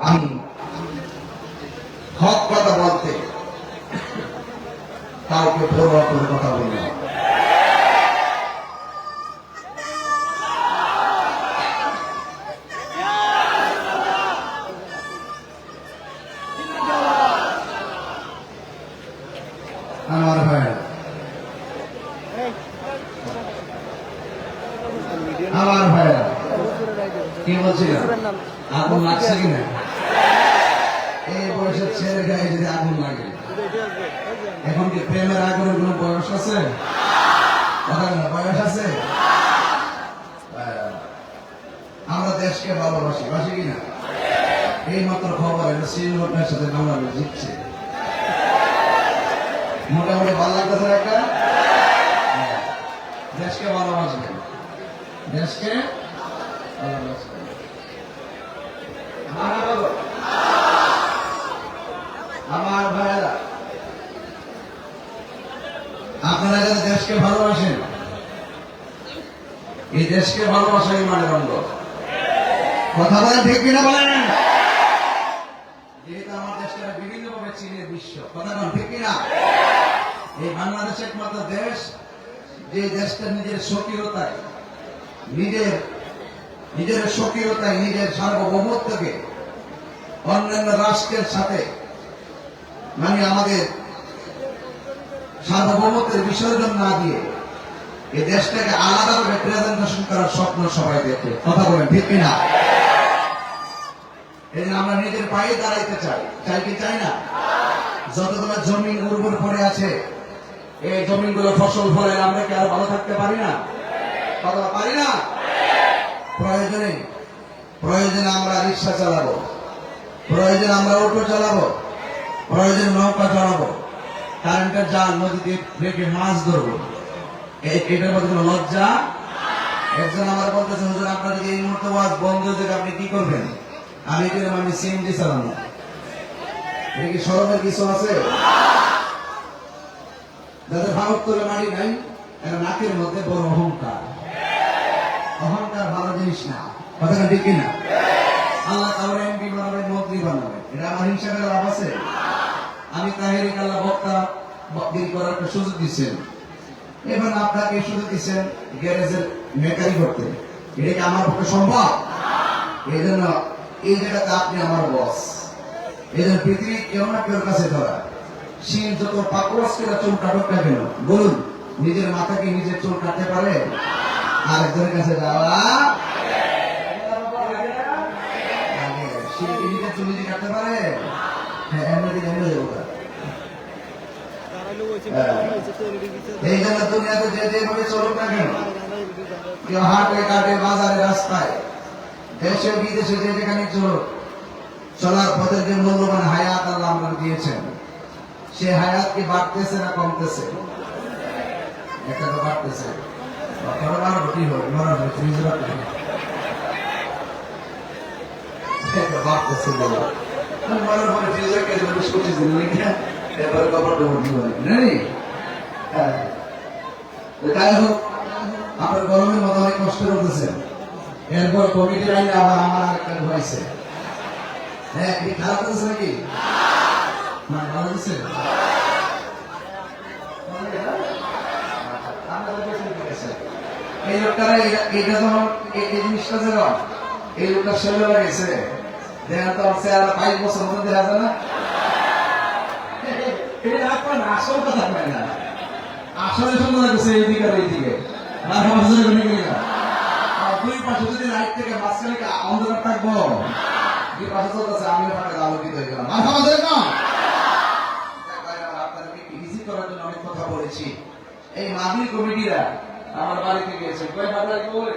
আমি হক কথা বলতে। কাউকে করে কথা বলি না আমার ভাইয়েরা আমার ভাইয়েরা কি বলছিলাম আগুন লাগছে কিনা এই বয়সের ছেলে গায়ে যদি আগুন লাগে এখন কি প্রেমের আগুনের কোন বয়স আছে? বয়স আছে? আমরা দেশকে ভালোবাসি, বাসি কিনা? এই মাত্র খবর এটা শ্রীলঙ্কার সাথে বাংলাদেশ জিতছে। মোটামুটি ভালো লাগতেছে একটা? হ্যাঁ। দেশকে ভালোবাসবেন। দেশকে ভালোবাসবেন মানা বলো। আমার ভাইয়েরা আপনারা যারা দেশকে ভালোবাসেন। এই দেশকে ভালোবাসা ইমানের অঙ্গ। কথা বলেন ঠিক কিনা বলেন? যেহেতু আমার দেশটা বিভিন্নভাবে চীনের বিশ্ব, কথা বলেন ঠিক কিনা? এই বাংলাদেশ একমাত্র দেশ, যে দেশটা নিজের স্বকীয়তায়, নিজের নিজের স্বকীয়তায়, নিজের সার্বভৌমত্বকে অন্যান্য রাষ্ট্রের সাথে মানে আমাদের সার্বভৌমত্বের বিসর্জন না দিয়ে এই দেশটাকে আলাদাভাবে প্রেজেন্টেশন করার স্বপ্ন সবাই দেখে। কথা বলেন, ঠিক কিনা? এই আমরা নিজের পায়ে দাঁড়াইতে চাই। চাই কি চাই না? যতগুলো জমি উর্বর পড়ে আছে, এই জমিনগুলো ফসল ফলে আমরা কি আর ভালো থাকতে পারি না? কথা পারি না? প্রয়োজনে প্রয়োজনে আমরা রিক্সা চালাবো, প্রয়োজনে আমরা অটো চালাবো, প্রয়োজনে নৌকা চালাবো। কারেন্টের জাল নদীতে রেখে মাছ ধরবো। এটার মধ্যে কোনো লজ্জা? একজন আমার বলতেছে, হুজুর আপনার যদি এই মুহূর্তে ওয়াজ বন্ধ হয়ে আপনি কি করবেন? আমি দিলাম আমি সিএনজি চালানো এটা কি সরমের কিছু আছে? যাদের ভারত মারি নাই এরা নাকের মধ্যে বড় অহংকার। অহংকার ভালো জিনিস না। কথাটা ঠিক কিনা? আল্লাহ কাউরে এমপি বানাবেন মন্ত্রী বানাবেন এটা আমার হিংসা লাভ আছে? আমি তাহেরিক আল্লাহ বক্তা বক্তি করার একটা সুযোগ দিচ্ছেন। এবার আপনাকে সুযোগ দিচ্ছেন গ্যারেজের মেকারি করতে। এটা কি আমার পক্ষে সম্ভব? এই জন্য, এই জায়গাতে আপনি আমার বস। এই জন্য পৃথিবী কেউ না কেউ কাছে ধরা। শিল যত পাকড়াস করে চুল কাটুক না কেন, বলুন, নিজের মাথাকে নিজের চুল কাটতে পারে? আরেকজনের কাছে যাওয়া এই জন্য দুনিয়াতে যে যেভাবে চলুক না কেন? কেউ হাটে কাটে বাজারে রাস্তায়। দেশে বিদেশে যে যেখানে চলুক চলার পথে যে মূল্যবান হায়াত আল্লাহ আমরা দিয়েছেন সে হায়াত কি বাড়তেছে না কমতেছে? একটা তো বাড়তেছে। বারবার কি হবে মরা হবে ফ্রিজ রাখতে বাড়তেছে। বলো মরার পরে ফ্রিজ রাখতে যাবে সত্যি দিন লিখে এবার কবর ডবর দিবেন নেই? হ্যাঁ। তো হোক আপনার গরমের মতো অনেক কষ্ট করতেছেন এরপর কমিটি আইনে আবার আমার আরেকটা হয়েছে হ্যাঁ কি খারাপ করেছে নাকি? না ভালো দিচ্ছে এই লোকটারা এটা যখন এই জিনিসটা যখন এই লোকটা সেলে লাগেছে দেখা তো আর বাইশ বছর মতো দেখা যায় না। আসল কথা আসলে সুন্দর লাগছে এইদিকে আর এইদিকে আর আমাদের কোনো গেলি দুই পাশে যদি লাইট থেকে মাঝখানে অন্ধকার থাকব দুই পাশে চলতেছে আমি ওখানে আলোকিত হয়ে গেলাম আর আমাদের না আপনাদেরকে ইজি করার জন্য অনেক কথা বলেছি এই মাহফিল কমিটিরা আমার বাড়িতে গিয়েছে কই বাবা কই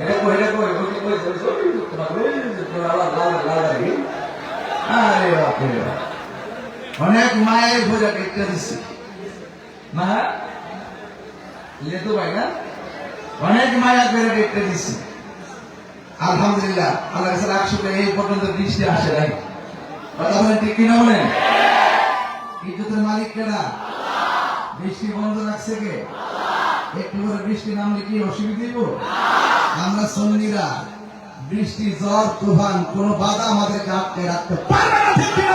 এটা কই কই কই লাল লাল লাল আরে বাপ রে বাপ। অনেক মায়ের বোঝা কেটে দিচ্ছে মা? লেতু ভাই না? অনেক মায়া করে কেটে দিচ্ছে আলহামদুলিল্লাহ, আল্লাহ কাছে একশো এই পর্যন্ত বৃষ্টি আসে নাই। কথা বলেন ঠিক কিনা মালিক কেনা বৃষ্টি বন্ধ রাখছে কে? একটু করে বৃষ্টি নামলে কি অসুবিধা আমরা সঙ্গীরা বৃষ্টি ঝড় তুফান, কোন বাধা আমাদেরকে আটকে রাখতে পারবে না, ঠিক কিনা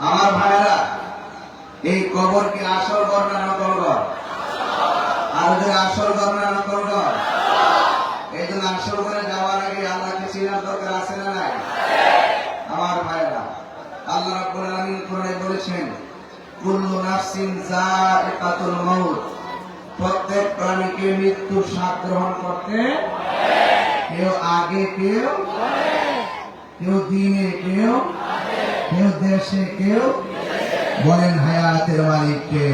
আমার ভাইরা এই কবর কি আসল না নকল আর আসল না নকল এই জন্য আসল ঘরে যাওয়ার আগে আল্লাহকে চিনার দরকার আছে না নাই? আমার ভাইরা আল্লাহ রাব্বুল আলামিন কোরআনে বলেছেন, কুল্লু নাফসিন যায়িকাতুল মাউত। প্রত্যেক প্রাণীকে মৃত্যুর স্বাদ গ্রহণ করতে কেউ আগে কেউ কেউ দিনে কেউ কেউ দেশে কেউ বলেন হায়াতের মালিক কে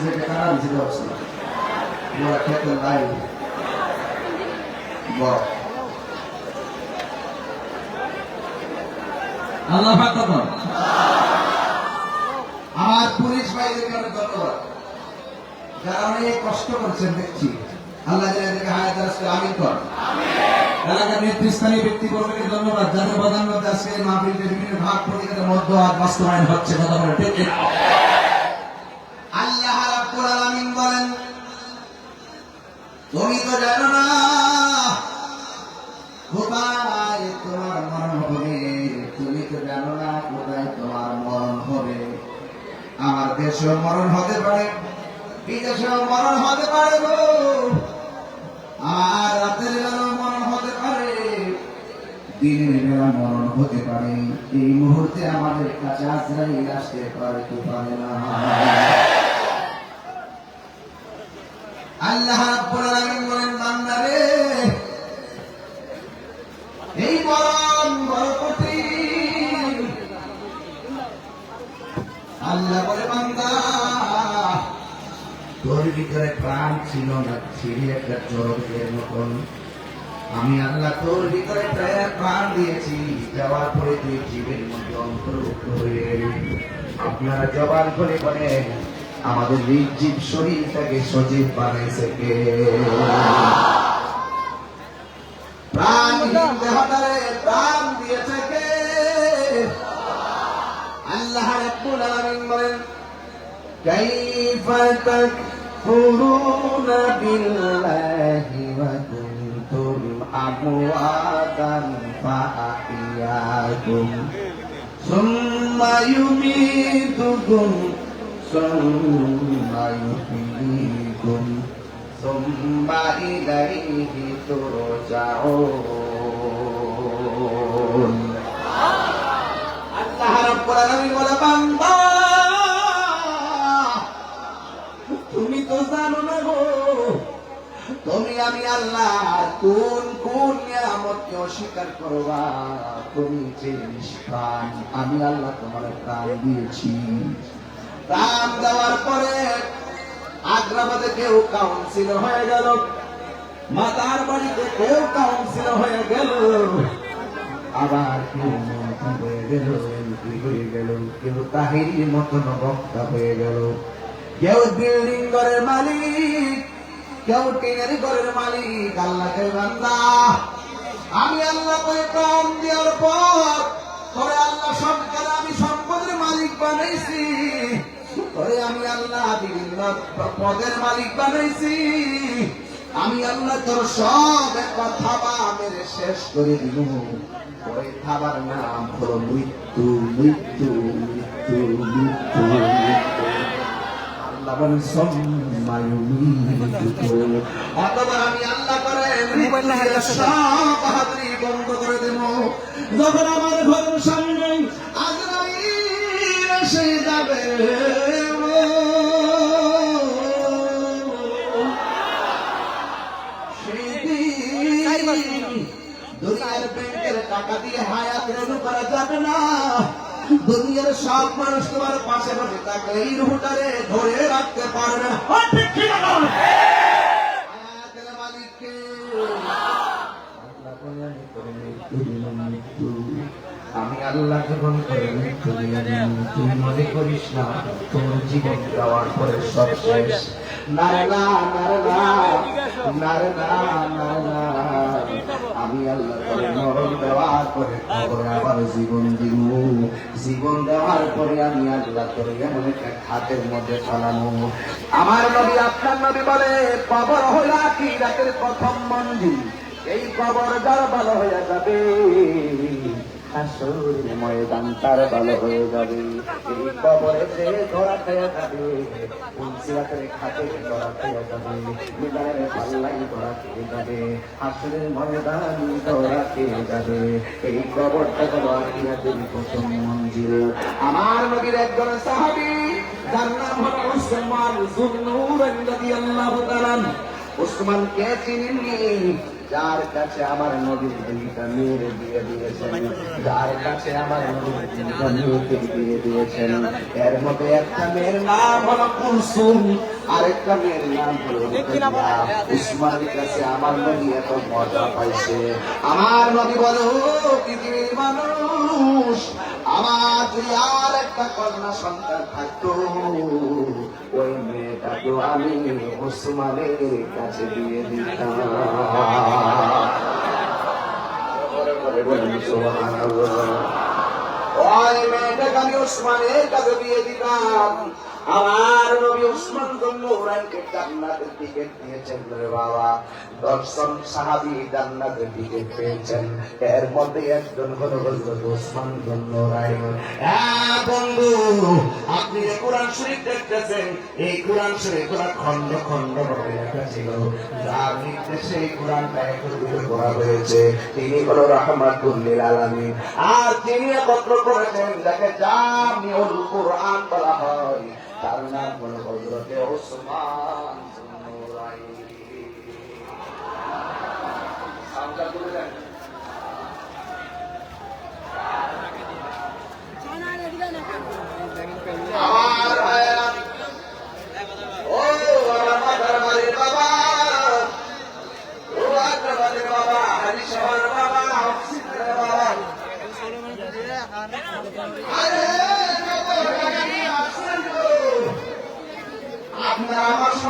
সুরভি থেকে কারা দিতে ওরা খেতে। বল। আল্লাহ আমার পুলিশ ভাইদেরকে অনেক ধন্যবাদ। যারা অনেক কষ্ট করছেন দেখছি আল্লাহ যাদেরকে হায়াত রাস্তায় আমিন কর। এলাকার নেতৃস্থানীয় ব্যক্তিবর্গকে ধন্যবাদ। যাদের প্রধানমন্ত্রী আজকে এই বিভিন্ন ভাগ প্রতিকারের মধ্যে আজ বাস্তবায়ন হচ্ছে, কথা বলে ঠিক জানো না কোথায় তোমার মরণ হবে? আমার দেশেও মরণ হতে পারে, বিদেশেও মরণ হতে পারে গো। আর রাতের বেলা মরণ হতে পারে, দিনের বেলা মরণ হতে পারে। এই মুহূর্তে আমাদের কাছে আজরাইল আসতে পারে কি পারে না। আল্লাহ বলেন বান্দা আল্লাহ বলে বান্দা তোর ভিতরে প্রাণ ছিল না ছিঁড়ে একটা চরকের মতন। আমি আল্লাহ তোর ভিতরে প্রায় প্রাণ দিয়েছি যাওয়ার পরে তুই জীবের মধ্যে অন্তর্ভুক্ত হয়ে আপনারা জবান করে বলেন আমাদের নির্জীব শরীরটাকে সজীব বানাইছে কে? প্রাণ দেহটারে প্রাণ দিয়েছে রব্বুল আলামিন বলেন কাইফা তাকফুরুনা বিল্লাহি ওয়া কুনতুম আমওয়াতান ফাআহইয়াকুম সুম্মা ইউমীতুকুম সুম্মা ইউহয়ীকুম সুম্মা ইলাইহি তুরজাউন আল্লাহ তুমি তো জানো না গো, তুমি আমি আল্লাহ, কোন কোন নিয়ামতকে অস্বীকার করবা? তুমি যে আমি আল্লাহ তোমার প্রাণ দিয়েছি। প্রাণ দেওয়ার পরে আগ্রাবাদে কেউ কাউন্সিল হয়ে গেল, মাতার বাড়িতে কেউ কাউন্সিল হয়ে গেল। আবার কেউ মন্ত্রী হয়ে গেল, এমপি হয়ে গেল, কেউ তাহিরির মতন বক্তা হয়ে গেল। কেউ বিল্ডিং ঘরের মালিক, কেউ টিনের ঘরের মালিক, আল্লাহকে বান্দা। আমি আল্লাহ করে প্রাণ দেওয়ার পর, পরে আল্লাহ সরকার, আমি সম্পদের মালিক বানাইছি। ওরে আমি আল্লাহ বিভিন্ন পদের মালিক বানাইছি। আমি আল্লাহ তোর সব একবার থাবা মেরে শেষ করে দিব। ওই থাবার নাম হলো মৃত্যু মৃত্যু মৃত্যু মৃত্যু আমি বন্ধ করে দেব। যখন আমার ঘরের সামনে এসে যাবে ব্যাংকের টাকা দিয়ে হায়াত রেনু করা যাবে না। দুনিয়ার সব মানুষ তোমার পাশে বসে থাকলে এই রুহুটারে ধরে রাখতে পারবে না। আমি আল্লাহ যখন করে মৃত্যু তুই মনে করিস না তোর জীবন দেওয়ার পরে সব শেষ। না রে না না না না রে না না রে না। আমি আল্লাহ করে খবরে আবার জীবন দিব জীবন দেওয়ার পরে আমি আল্লাহ করে এমন একটা খাতের মধ্যে ফেলানো আমার কবর হইল কি রাতের প্রথম মন্দির? এই কবর যার ভালো হয়ে যাবে। হাসুর ময়দান তার হয়ে যাবে। এই কবরে যে ধরা খেয়ে যাবে পুলসিরাতের খাতে ধরা খেয়ে যাবে পাল্লাই ধরা খেয়ে যাবে, হাসুরের ময়দান ধরা খেয়ে যাবে। এই কবরটা প্রথম মঞ্জিল আমার একজন যার নাম হলো উসমান উসমান কে চিনেননি যার কাছে আমার নবীর দুইটা মেয়ের বিয়ে দিয়েছেন, যার কাছে আমার মেয়েকে বিয়ে দিয়েছেন। এর মধ্যে একটা মেয়ের নাম হলো কুলসুম, আরেকটা মেয়ের নাম হলো উসমানের কাছে আমার এত মজা পাইছে। আমার বলে, পৃথিবীর মানুষ, আমার যদি আর একটা কন্যা সন্তান থাকতো, ওই মেয়েটাকেও আমি ওসমানের কাছে দিয়ে দিতাম। আমি ওসমানের কাছে দিয়ে দিতাম। আমার নবী জন্য ওরাইকে জান্নাতের দিয়েছেন রে বাবা। জান্নাতের পেয়েছেন। এর মধ্যে একজন হলো রাই হ্যাঁ বন্ধু, আপনি যে কোরআন শরীফ দেখতেছেন, এই কোরআন শরীফ কোরআন খন্ড খন্ড ভাবে লেখা ছিল। যার নির্দেশে এই কোরআনটা করা হয়েছে। তিনি হলো আলামিন। আর তিনি একত্র করেছেন, যাকে জামিউল কোরআন বলা হয়। তার নাম হলো হযরতে ওসমান জুন্নুরাইন সাউন্ডটা তুলে দেন আমার ভাইয়েরা ও আমার মাথার বাড়ির বাবা ও আগ্রা বাড়ির বাবা হারি শহর বাবা অক্সিজেন বাবা আরে আপনারা আমার সঙ্গে আওয়াজ দিতে হবে কামনা বেশি আমাদের কামনা বেশি ওই ওসমান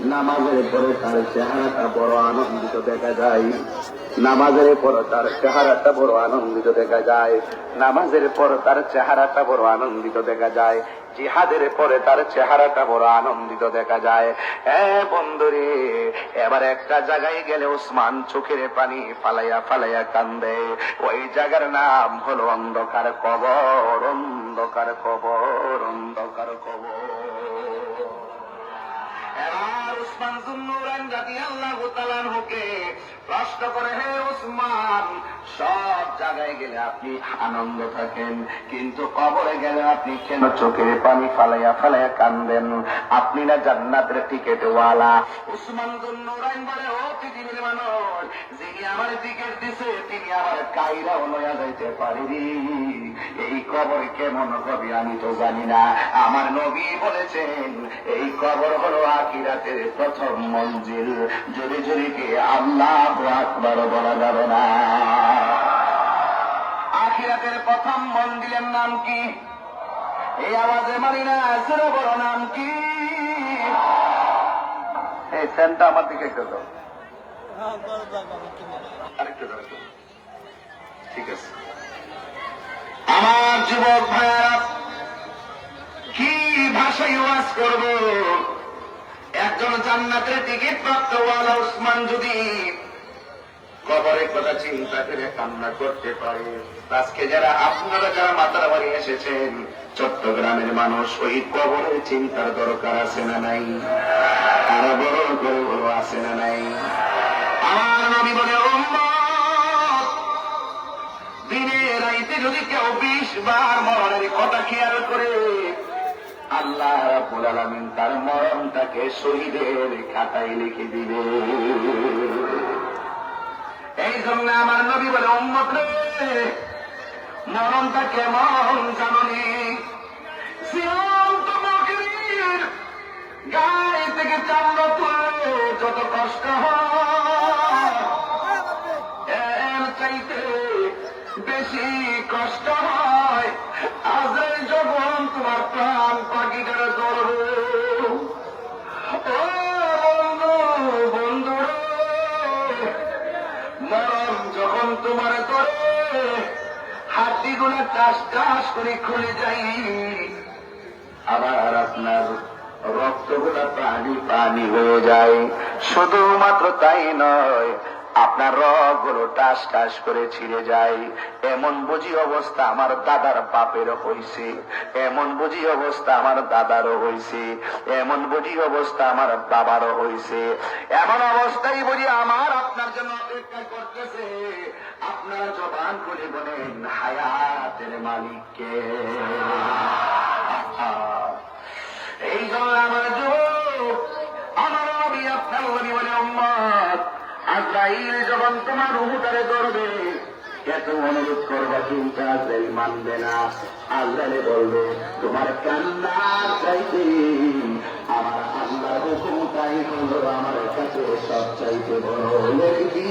নামাজের পরে তার চেহারাটা বড় আনন্দিত দেখা যায়। নামাজের পর তার চেহারাটা বড় আনন্দিত দেখা যায়। নামাজের পর তার চেহারাটা বড় আনন্দিত দেখা যায়। জিহাদের পরে তার চেহারাটা বড় আনন্দিত দেখা যায়। হ্যাঁ বন্ধুরে, এবার একটা জায়গায় গেলে ওসমান চোখের পানি ফালাইয়া ফালাইয়া কান্দে। ওই জায়গার নাম হলো অন্ধকার কবর অন্ধকার কবর। প্রশ্ন করে হে উসমান সব জায়গায় গেলে আপনি আনন্দ থাকেন, কিন্তু কবরে গেলে আপনি কেন চোখের পানি ফালাইয়া ফালাইয়া কান্দেন? আপনি না জান্নাতের টিকিট ওয়ালা উসমান জুন্নুরান বলে, ও পৃথিবীর মানুষ, যিনি আমার টিকিট দিছে, তিনি আমার কাইরাও লয়া যাইতে পারিনি। এই কবর কেমন হবে আমি তো জানি না। আমার নবী বলেছেন, এই কবর হলো আকিরাতের প্রথম মঞ্জিল। জোরে জোরে কে আল্লাহ আকবার বলা যাবে না। আখিরাতের প্রথম মন্দিরের নাম কি? এই আওয়াজে মানি না আসলে বড় নাম কি? এই ফ্যানটা আমার দিকে একটু দাও। দাও ঠিক আছে। আমার যুবক ভাইয়া কি ভাষায় ওয়াজ করব? একজন জান্নাতের টিকিট প্রাপ্ত ওয়ালা উসমান যদি কবরের কথা চিন্তা করে কান্না করতে পারে। আজকে যারা আপনারা, যারা মাতারা বাড়ি এসেছেন, চট্টগ্রামের মানুষ, ওই কবরের চিন্তার দরকার আছে না নাই? আরও বড় করে আছে না নাই? আল্লাহ তার মরণটাকে শহীদের খাতায় লিখে দিবে। এই জন্য আমার নবী বলে উম্মত মরণটা কেমন জাননি? হাড্ডি গুলো টাস টাস করে খুলে যাই আবার আপনার রক্তগুলো পানি পানি হয়ে যায়। শুধুমাত্র তাই নয়, আপনার রগগুলো টাস টাস করে ছিঁড়ে যায়। এমন বুঝি অবস্থা আমার দাদার বাপের হইছে। এমন বুঝি অবস্থা আমার দাদারও হইছে। এমন বুঝি অবস্থা আমার বাবারও হইছে। এমন অবস্থাই বুঝি আমার আপনার জন্য অপেক্ষা করতেছে। আপনার জবান করে বলেন, হায়াতের মালিককে। এই জন্য আমার যুবক, আমার নবী, আপনার নবী বলে, উম্মত, আজরাইল যখন তোমার রুহুটারে ধরবে এত অনুরোধ করবা, কিন্তু আজরাইল মানবে না। আজরাইলে বলবে, তোমার কান্না চাইতে, আমার আল্লাহ হুকুমটাই হলো আমার কাছে সব চাইতে বড় কি?